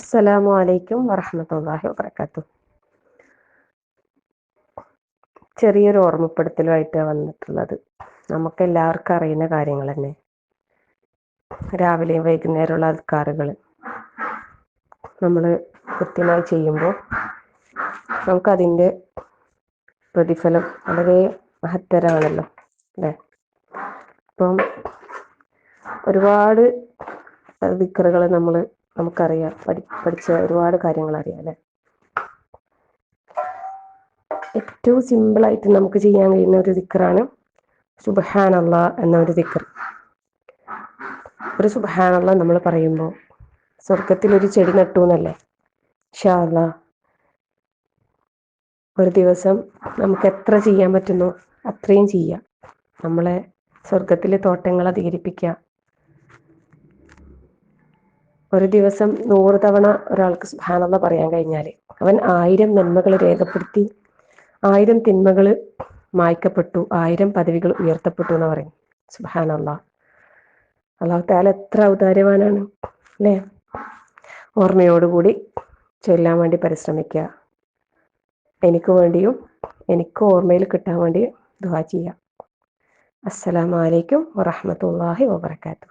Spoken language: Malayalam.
അസ്സലാമു അലൈക്കും വറഹമത്തല്ലാഹി വാബർക്കാത്തു ചെറിയൊരു ഓർമ്മപ്പെടുത്തലുമായിട്ടാണ് വന്നിട്ടുള്ളത്. നമുക്ക് എല്ലാവർക്കും അറിയുന്ന കാര്യങ്ങൾ തന്നെ. രാവിലെയും വൈകുന്നേരമുള്ള അൽക്കാറുകൾ നമ്മൾ കൃത്യമായി ചെയ്യുമ്പോൾ നമുക്കതിന്റെ പ്രതിഫലം വളരെ മഹത്തരമാണല്ലോ അല്ലേ? അപ്പം ഒരുപാട് വിക്രകൾ നമ്മൾ നമുക്കറിയാം. പഠി പഠിച്ച ഒരുപാട് കാര്യങ്ങൾ അറിയാം അല്ലേ? ഏറ്റവും സിമ്പിളായിട്ട് നമുക്ക് ചെയ്യാൻ കഴിയുന്ന ഒരു ദിക്കറാണ് സുബഹാനല്ല എന്ന ഒരു ദിക്കർ. ഒരു സുബഹാനല്ല നമ്മൾ പറയുമ്പോൾ സ്വർഗത്തിൽ ഒരു ചെടി നട്ടു എന്നല്ലേ? ഷാല്ല ഒരു ദിവസം നമുക്ക് എത്ര ചെയ്യാൻ പറ്റുന്നു അത്രയും ചെയ്യാം. നമ്മളെ സ്വർഗത്തിലെ തോട്ടങ്ങൾ അധികരിപ്പിക്കുക ഒരു ദിവസം നൂറ് തവണ ഒരാൾക്ക് സുഹാനെന്ന് പറയാൻ കഴിഞ്ഞാൽ അവൻ ആയിരം നന്മകൾ രേഖപ്പെടുത്തി ആയിരം തിന്മകൾ മായ്ക്കപ്പെട്ടു ആയിരം പദവികൾ ഉയർത്തപ്പെട്ടു എന്ന് പറയും സുഹാനല്ല അള്ളാഹു താല എത്ര ഔദാര്യവാനാണ് അല്ലേ? ഓർമ്മയോടുകൂടി ചൊല്ലാൻ വേണ്ടി പരിശ്രമിക്കുക. എനിക്ക് വേണ്ടിയും എനിക്ക് ഓർമ്മയിൽ കിട്ടാൻ വേണ്ടി ദുവാ ചെയ്യാം അസ്സലാമലൈക്കും വറഹമത്തല്ലാഹി വാബർക്കാത്തു